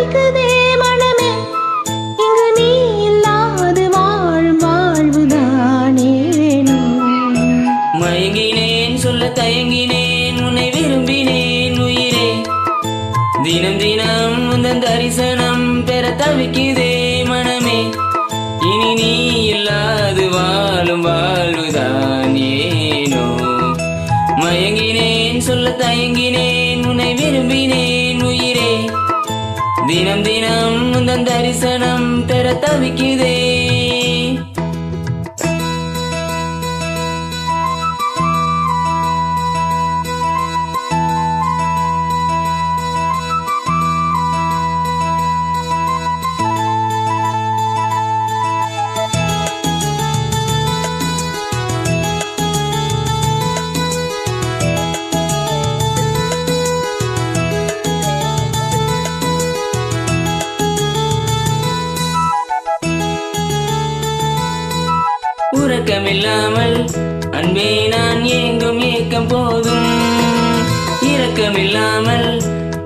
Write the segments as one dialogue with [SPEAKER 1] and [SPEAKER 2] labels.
[SPEAKER 1] தவிக்குதே மனமே. இங்கு நீ இல்லாது வாழும் வாழ்வுதானே
[SPEAKER 2] மயங்கினேன் சொல்ல தயங்கினேன் உன்னை விரும்பினேன் உயிரே. தினம் தினம் உந்தன் தரிசனம் பெற தவிக்குதே மனமே. இனி நீ இல்லாது வாழும் வாழ்வுதான் ஏனோ மயங்கினேன் சொல்ல தயங்கினேன் தினம் தினம் உந்தன் தரிசனம் தர தவிக்குதே. உறக்கமில்லாமல் அன்பே நான் ஏங்கும் ஏக்கம் போதும். இரக்கமில்லாமல்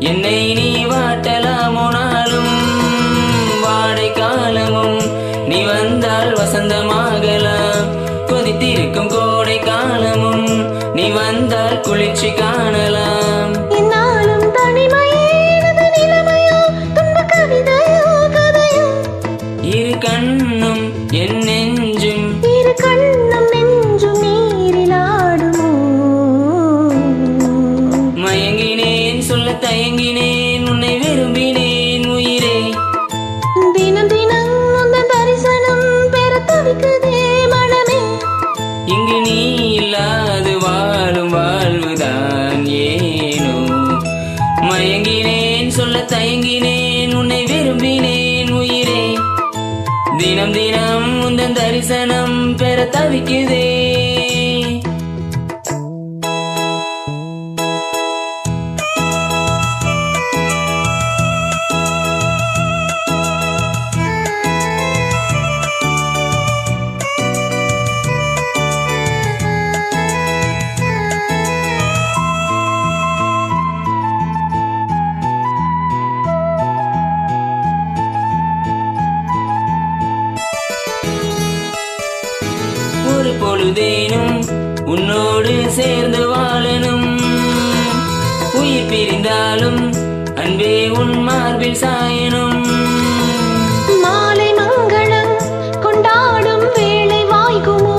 [SPEAKER 2] என்னை நீ வாட்டலாமோ நாளும் வாடை காலமும் நீ வந்தால் வசந்தமாகலாம்
[SPEAKER 1] தினம் தினம் உந்தன் தரிசனம் பெற தவிக்குதே.
[SPEAKER 2] பொழுதேனும் உன்னோடு சேர்ந்து வாழணும். உயிர் பிரிந்தாலும் அன்பே உன் மார்பில் சாயணும்.
[SPEAKER 1] மாலை மங்களம் கொண்டாடும் வேளை வாய்க்குமோ?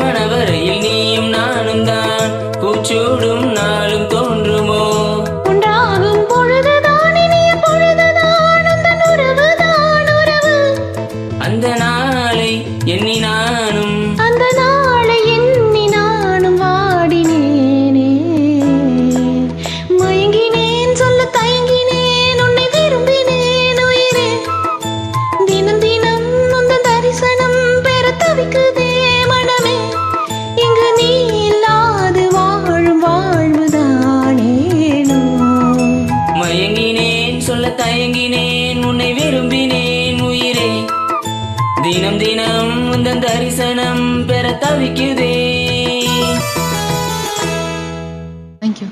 [SPEAKER 2] மணவரையில் நீயும் நானும் தான் பூச்சூடும் நாளும் தோன்றுமோ?
[SPEAKER 1] ஒன்றாகும் பொழுதுதான் இனிய பொழுதுதான் உந்தன் உறவுதான் உறவு.
[SPEAKER 2] அந்த நாளை எண்ணி நானும்
[SPEAKER 1] தவிக்குதே மனமே. இங்கு நீ இல்லாது வாழும் வாழ்வுதானேனோ
[SPEAKER 2] மயங்கினேன் சொல்ல தயங்கினேன் உன்னை விரும்பினேன் உயிரே. தினம் தினம் உந்தன் தரிசனம் பெற தவிக்குதே.
[SPEAKER 1] தேங்க்யூ